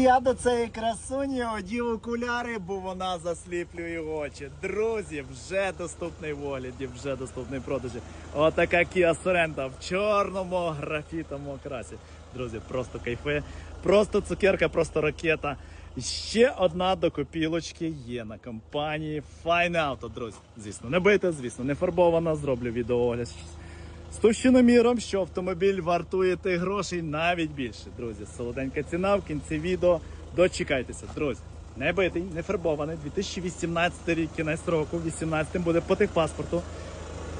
я до цієї красуні одів окуляри, бо вона засліплює очі. Друзі, вже доступний в огляді, вже доступний продажі. Отака Kia Sorento в чорному графітовому окрасі. Друзі, просто кайфи, просто цукерка, просто ракета. Ще одна до копілочки є на компанії Fine Auto, друзі. Звісно, не бита, звісно, не фарбована. Зроблю відеоогляд з товщиноміром, що автомобіль вартує тих грошей навіть більше. Друзі, солоденька ціна в кінці відео. Дочекайтеся, друзі. Не битий, не фарбований. 2018 рік, кінець року, 18 буде по техпаспорту.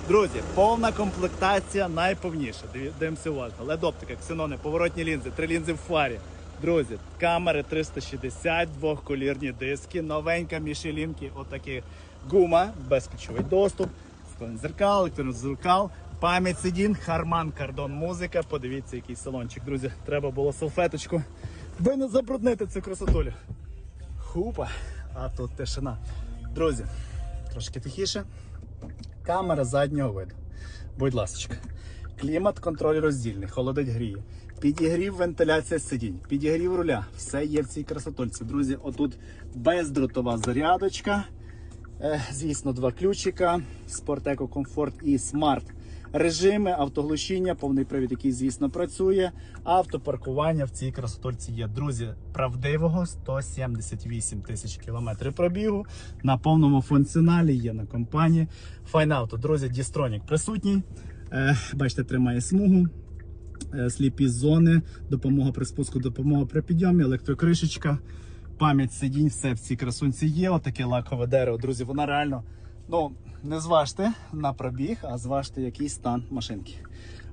Друзі, повна комплектація найповніша. Дивимося уважно. Ледоптика, ксенони, поворотні лінзи, три лінзи в фарі. Друзі, камери 360, двохколірні диски, новенька мішелінки, отакі гума, безключовий доступ, зеркал, електрозеркал, пам'ять сидін, харман, кардон, музика. Подивіться, який салончик, друзі. Треба було салфеточку. Ви не забруднити цю красотулю. Хупа, а тут тишина. Друзі, трошки тихіше. Камера заднього виду. Будь ласка. Клімат, контроль роздільний, холодить гріє. Підігрів вентиляція сидінь, підігрів руля. Все є в цій красотульці. Друзі, отут бездротова зарядочка. Е, звісно, два ключика, Eco Comfort і Smart режими, автоглушіння, повний привід, який, звісно, працює. Автопаркування в цій красотульці є. Друзі, правдивого 178 тисяч кілометрів пробігу. На повному функціоналі є на компанії Auto. Друзі, Дістронік присутній. Е, бачите, тримає смугу. Е, сліпі зони, допомога при спуску, допомога при підйомі, електрокришечка, пам'ять сидінь, все в цій красунці є. Отаке лакове дерево. Друзі, вона реально, ну, не зважте на пробіг, а зважте, який стан машинки.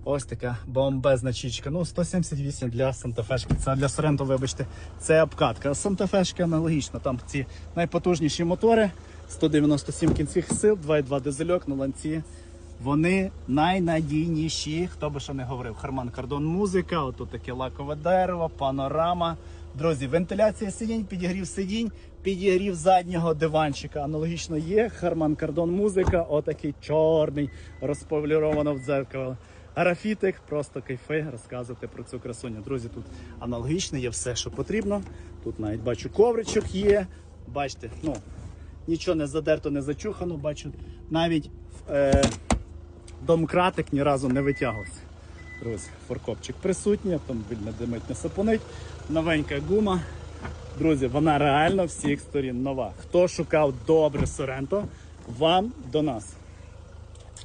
Ось така бомбезна чічка. Ну, 178 для Сантафешки. Це для Соренто, вибачте, це обкатка. Сантафешки аналогічно. Там ці найпотужніші мотори, 197 кінців сил, 2,2 дизельок на ланці. Вони найнадійніші, хто би що не говорив. Харман Кардон музика, отут таке лакове дерево, панорама. Друзі, вентиляція сидінь, підігрів сидінь, підігрів заднього диванчика. Аналогічно є. Харман Кардон музика, отакий чорний, розполіровано в дзеркало. Графітик, просто кайфи розказувати про цю красуню. Друзі, тут аналогічно є все, що потрібно. Тут навіть бачу ковричок є. Бачите, ну нічого не задерто, не зачухано. Бачу, навіть е, домкратик ні разу не витягувався. Друзі, форкопчик присутній, автомобіль не димить, не сапонить. Новенька гума. Друзі, вона реально всіх сторін нова. Хто шукав добре Соренто, вам до нас.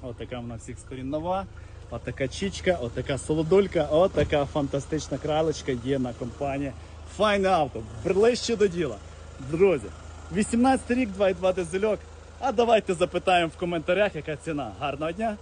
Отака вона всіх сторін нова. Отака чічка, отака солодулька, отака фантастична кралечка є на компанії Fine Auto. Ближче до діла. Друзі, 18 рік, 2,2 дизельок. А давайте запитаємо в коментарях, яка ціна. Гарного дня!